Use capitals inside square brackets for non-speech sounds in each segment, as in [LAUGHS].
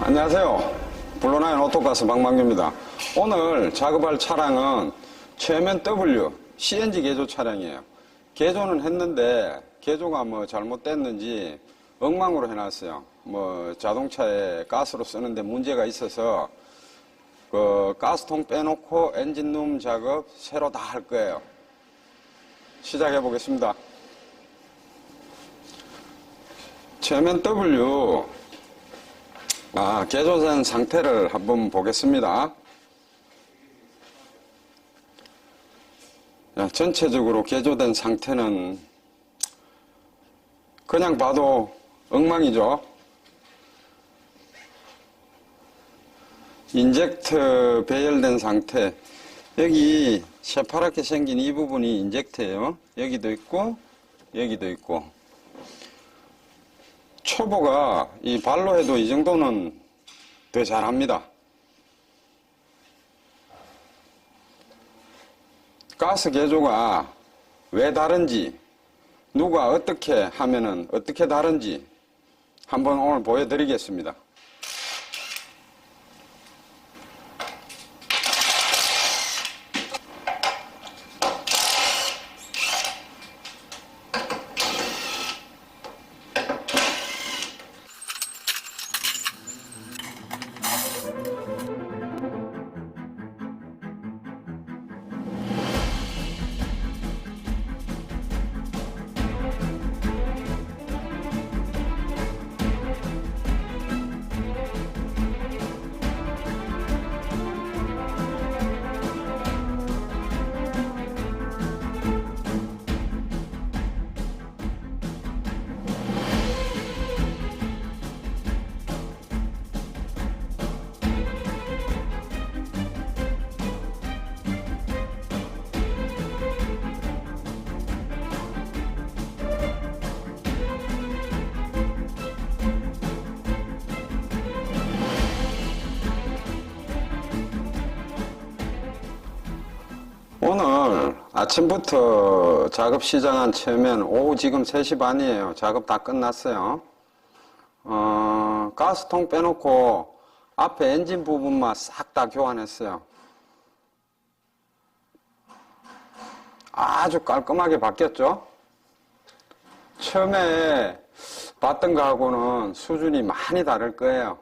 안녕하세요. 블루나인 오토가스 방망규입니다. 오늘 작업할 차량은 최면 W CNG 개조 차량이에요. 개조는 했는데 개조가 뭐 잘못됐는지 엉망으로 해놨어요. 뭐 자동차에 가스로 쓰는데 문제가 있어서 그 가스통 빼놓고 엔진룸 작업 새로 다 할 거예요. 시작해 보겠습니다. 최면 W 아, 개조된 상태를 한번 보겠습니다. 야, 전체적으로 개조된 상태는 그냥 봐도 엉망이죠. 인젝터 배열된 상태. 여기 새파랗게 생긴 이 부분이 인젝터예요. 여기도 있고 여기도 있고. 초보가 이 발로 해도 이 정도는 더 잘합니다. 가스 개조가 왜 다른지, 누가 어떻게 하면은 어떻게 다른지 한번 오늘 보여드리겠습니다. 오늘 아침부터 작업 시작한 채면 오후 지금 3시 반이에요. 작업 다 끝났어요. 어, 가스통 빼놓고 앞에 엔진 부분만 싹 다 교환했어요. 아주 깔끔하게 바뀌었죠? 처음에 봤던 거하고는 수준이 많이 다를 거예요.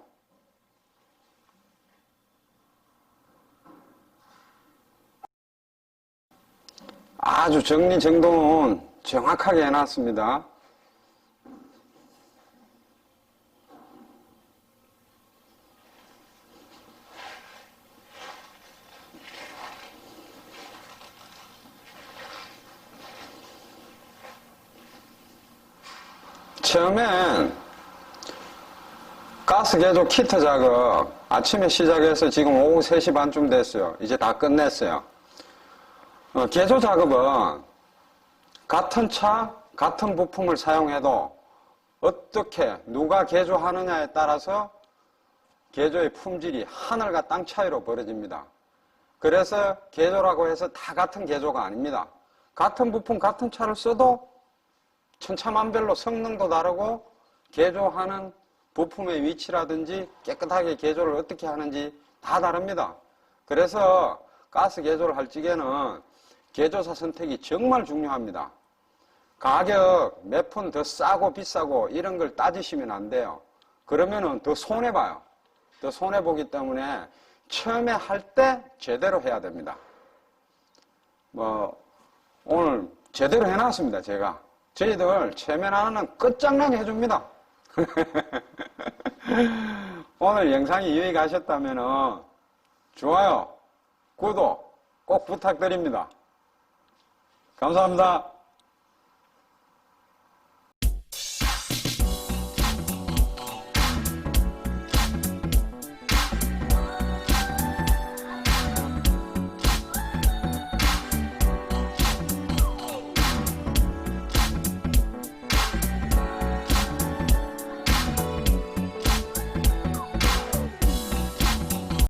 아주 정리정돈 정확하게 해놨습니다. 처음엔 가스 개조 키트 작업 아침에 시작해서 지금 오후 3시 반쯤 됐어요. 이제 다 끝냈어요. 어, 개조 작업은 같은 차, 같은 부품을 사용해도 어떻게 누가 개조하느냐에 따라서 개조의 품질이 하늘과 땅 차이로 벌어집니다. 그래서 개조라고 해서 다 같은 개조가 아닙니다. 같은 부품, 같은 차를 써도 천차만별로 성능도 다르고 개조하는 부품의 위치라든지 깨끗하게 개조를 어떻게 하는지 다 다릅니다. 그래서 가스 개조를 할 적에는 개조사 선택이 정말 중요합니다. 가격 몇 푼 더 싸고 비싸고 이런 걸 따지시면 안 돼요. 그러면은 더 손해봐요. 더 손해보기 때문에 처음에 할 때 제대로 해야 됩니다. 뭐, 오늘 제대로 해놨습니다, 제가. 저희들 체면 하나는 끝장나게 해줍니다. [LAUGHS] 오늘 영상이 유익하셨다면 좋아요, 구독 꼭 부탁드립니다. 감사합니다.